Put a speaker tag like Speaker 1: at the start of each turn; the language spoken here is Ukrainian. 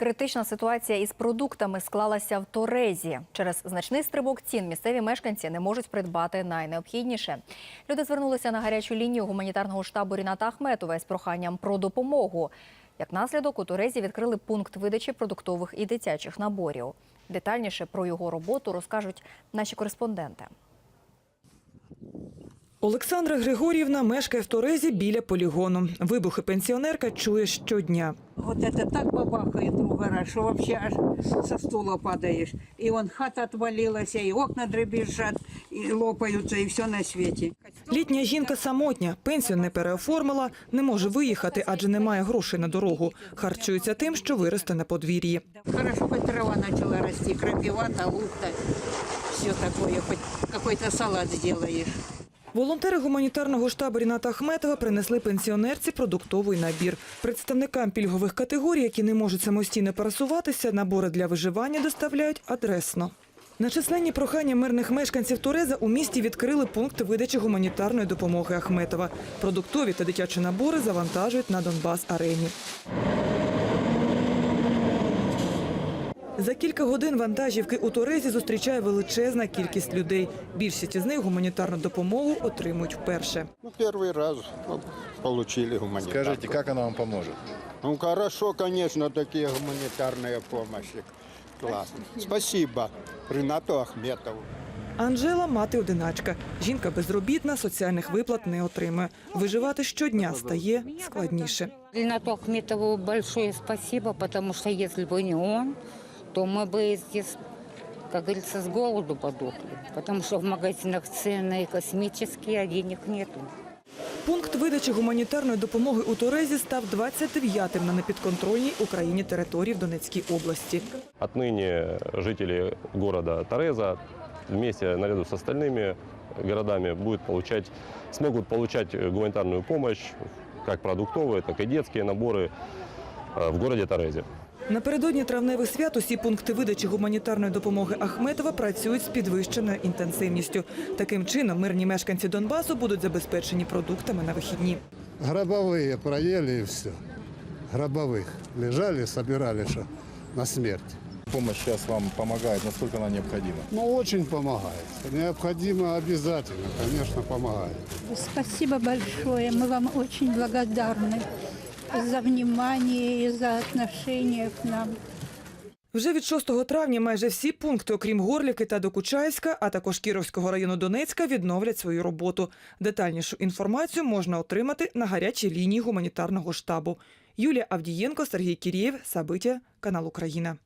Speaker 1: Критична ситуація із продуктами склалася в Торезі. Через значний стрибок цін місцеві мешканці не можуть придбати найнеобхідніше. Люди звернулися на гарячу лінію гуманітарного штабу Ріната Ахметова з проханням про допомогу. Як наслідок, у Торезі відкрили пункт видачі продуктових і дитячих наборів. Детальніше про його роботу розкажуть наші кореспонденти.
Speaker 2: Олександра Григорівна мешкає в Торезі біля полігону. Вибухи пенсіонерка чує щодня.
Speaker 3: Вот это так бабахает другой раз, что вообще аж со стула падаешь. И он хата отвалилась, и окна дребезжат, и лопаются, и все на свете.
Speaker 2: Літня жінка самотня, пенсію не переоформила, не може виїхати, адже немає грошей на дорогу. Харчується тим, що виросте на подвір'ї.
Speaker 3: Хорошо, хоть трава начала расти, крапивата, лук-то, все такое, хоть какой-то салат сделаешь.
Speaker 2: Волонтери гуманітарного штабу Ріната Ахметова принесли пенсіонерці продуктовий набір. Представникам пільгових категорій, які не можуть самостійно пересуватися, набори для виживання доставляють адресно. На численні прохання мирних мешканців Туреза у місті відкрили пункт видачі гуманітарної допомоги Ахметова. Продуктові та дитячі набори завантажують на Донбас-арені. За кілька годин вантажівки у Торезі зустрічає величезна кількість людей. Більшість із них гуманітарну допомогу отримують вперше.
Speaker 4: Ну, первый раз ну, получили гуманитарку.
Speaker 5: Скажите, как она вам поможет?
Speaker 4: Ну, хорошо, конечно, такие гуманитарные помощи. Классно. Спасибо Ренату Ахметову.
Speaker 2: Анжела мати одиначка. Жінка безробітна, соціальних виплат не отримує. Виживати щодня стає складніше.
Speaker 6: Ренату Ахметову большое спасибо, потому что если бы не он, то мы бы здесь, как говорится, с голоду подохли. Потому что в магазинах цены космические, а денег нету.
Speaker 2: Пункт видачі гуманітарної допомоги у Торезі став 29-м на непідконтрольній Україні території в Донецькій області.
Speaker 7: Отныне жители города Тореза вместе наряду с остальными городами будут получать, смогут получать гуманитарную помощь, как продуктовые, так и детские наборы э, в городе Торезе.
Speaker 2: Напередодні травневих свят усі пункти видачі гуманітарної допомоги Ахметова працюють з підвищеною інтенсивністю. Таким чином, мирні мешканці Донбасу будуть забезпечені продуктами на вихідні.
Speaker 8: Гробовые проели и все. Гробовых. Лежали, собирали, что на смерть.
Speaker 5: Помощь сейчас вам помогает, насколько она необходима?
Speaker 8: Ну, очень помогает. Необходимо обязательно, конечно, помогает.
Speaker 9: Спасибо большое. Мы вам очень благодарны за внимание и за отношение к нам.
Speaker 2: Вже від 6 травня майже всі пункти, окрім Горлівки та Докучайська, а також Кіровського району Донецька, відновлять свою роботу. Детальнішу інформацію можна отримати на гарячій лінії гуманітарного штабу. Юлія Авдієнко, Сергій Кірєєв, Сабиття, канал Україна.